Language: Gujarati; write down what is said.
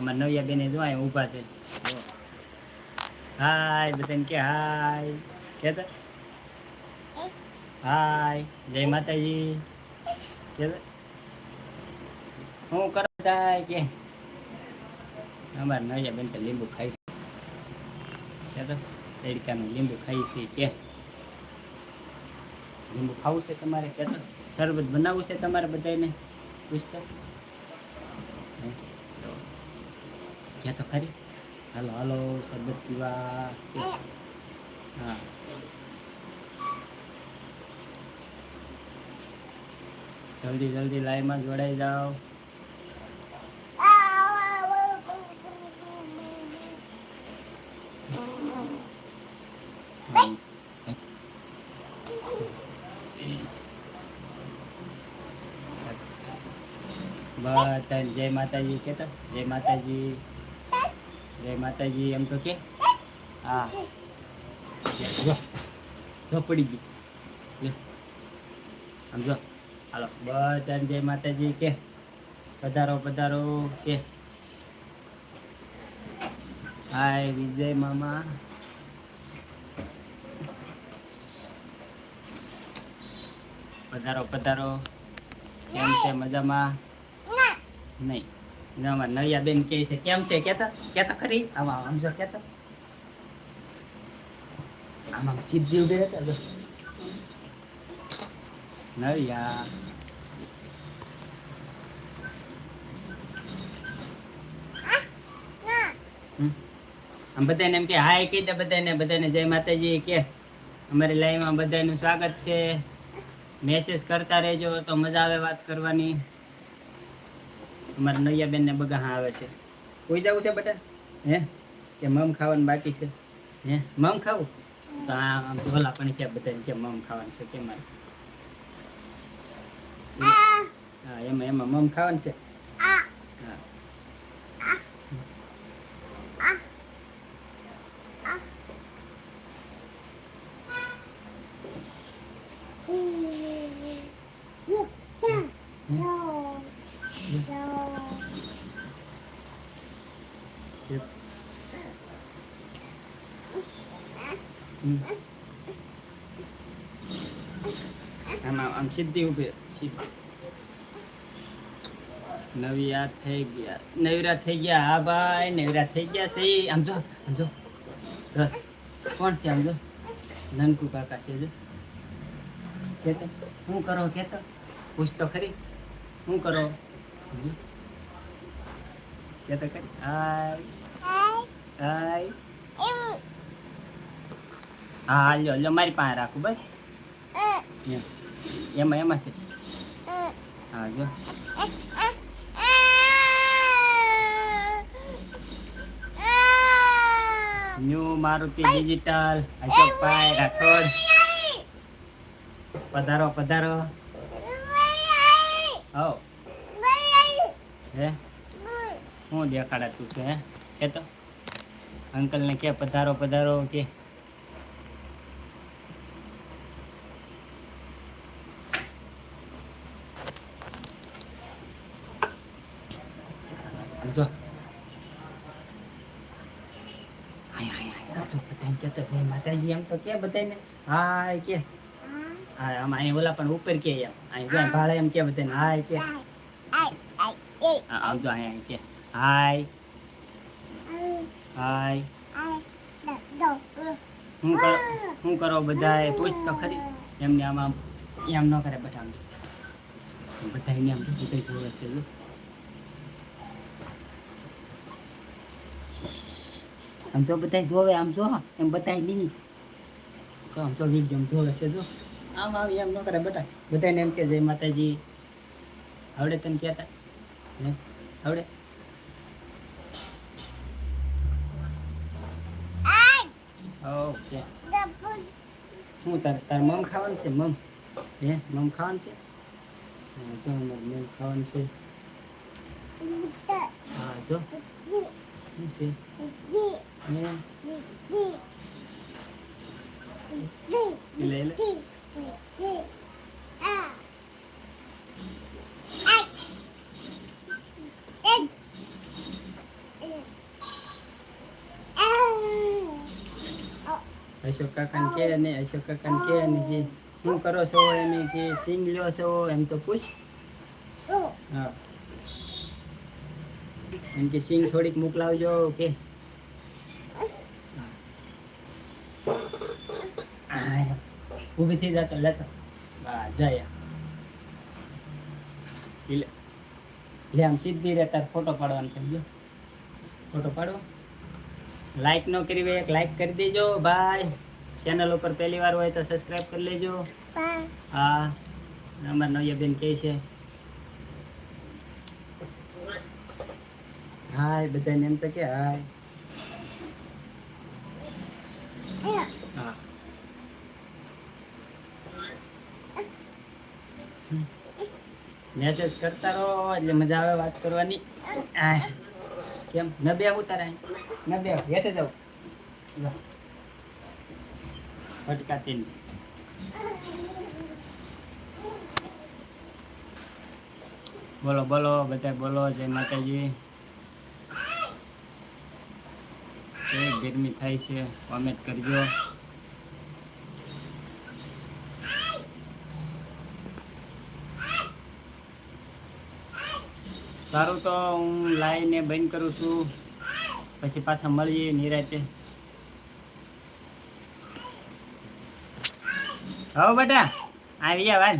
અમારા નવિયા બેને જો અહીંયા ઊભા છે. હાય, બધાને કે હાય. કે તો હાય, જય માતાજી. કે તો હું કરતા કે? અમારા નવિયા બેન તો લીંબુ ખાઈ છે. કે તો તડકાનું લીંબુ ખાઈ છે કે? લીંબુ ખાવું છે તમારે? કે તો શરબત બનાવવું છે તમારે બધાને પૂછતા? ક્યાં તો ખરી? હાલો હાલો, શરબત પીવા. હા. જલ્દી જલ્દી લાઈનમાં જોડાઈ જાઓ. બસ, જય માતાજી, કેતા? જય માતાજી. જય માતાજી એમ તો કે? હા. જો જો પડી ગઈ. લે. આમ જો. હાલો. બધાને જય માતાજી કે? પધારો પધારો કે? હાય વિજય મામા. પધારો પધારો. કેમ છે? મજામાં? નહીં. નામાં નળિયા બેન બધાને એમ કે, હાય, કહી દે બધાને બધાને જય માતાજી, કે અમારી લાઈવમાં બધાનું સ્વાગત છે. મેસેજ કરતા રહેજો, તો મજા આવે વાત કરવાની. અમારા ને બગા આવે છે. કોઈ જવું છે બેટા? હે? કે મમ ખાવાનું બાકી છે? હે? મમ ખાવું? તો આ આમ ઢોલા પણ કે બધા કે મમ ખાવાનું છે કે મારે હા, એમાં એમાં મમ ખાવાનું છે? હા. હમ. આમાં આમ સીધી ઊભી સીધી નવિયા થઈ ગયા નવરા થઈ ગયા હા ભાઈ નવરા થઈ ગયા છે આમ જો આમ જો. કોણ છે આમ જો નનકુ કાકા છે જો કેતો શું કરો કેતો પૂછ તો ખરી શું કરો કેતો ખરી હાય હાય હા લ્યો લ્યો મારી પાસે રાખું બસ એમ. એમાં એમાં છે હા જો ન્યુ મારુતિ ડિજિટલ અશોકભાઈ રાઠોડ પધારો પધારો હો હે શું દેખાડાતું છે હે એ તો અંકલને કે પધારો પધારો કે આમ જો હાય હાય હાય તો બધાને કહેતા છે માતાજી એમ તો કે બધાને હાય કે હા આમ અહીં ઓલા પણ ઉપર કે એમ અહીં જો અહીં ભાડે એમ કે બધાને હાય કે હા, આમ જો અહીં અહીં કે હાય હાય. શું કરો શું કરો બધાએ? પૂછ તો ખરી. એમને આમ આમ એમ ન કરે બધા બધા એને આમ બધા જોવે છે આમ જો બધા જોવે આમ જો એમ બધાય નહીં. તો આમ જો વીડિયો જોવે છે જો. આમ આમ એમ ન કરે બેટા બધાને એમ કે જય માતાજી. આવડે તને કહેતા? હે? આવડે? ઓકે શું તારે તારે મમ ખાવાનું છે મમ હે મમ ખાવાનું છે હા, જો અમારે મમ ખાવાનું છે હા જો શું છે હે લે લે અશોક કાકાને કે ને, અશોક કાકાને કે ને કે, શું કરો છો એને કે સિંગ લ્યો છો. એમ તો પૂછ. હા. એમ કે સિંગ થોડીક મોકલાવજો. કે. ઊભી થઈ જતો, લેતો. હા, જાય. લે. લે, આમ સીધી રહેતા ફોટો પાડવાનો છે ફોટો પાડો. લાઈક ન કરી હોય એક લાઈક કરી દેજો. ભાઈ ચેનલ ઉપર પહેલી વાર હોય તો સબસ્ક્રાઇબ કરી લેજો. હા. અમારા નવ્યા બેન કહે છે. હાય બધાને એમ તો કે હાય મેસેજ કરતા રહો એટલે મજા આવે વાત કરવાની. કેમ? ન બે ઉતારે ન બે હેઠે જાવ લો. ફટકાતી નહીં. બોલો બોલો બધા બોલો, જય માતાજી. ગરમી થાય છે, કોમેન્ટ કરજો. સારું તો હું લાઈને બંધ કરું છું. પછી પાછા મળીએ નિરાતે. હો બેટા, આવી ગયા વાર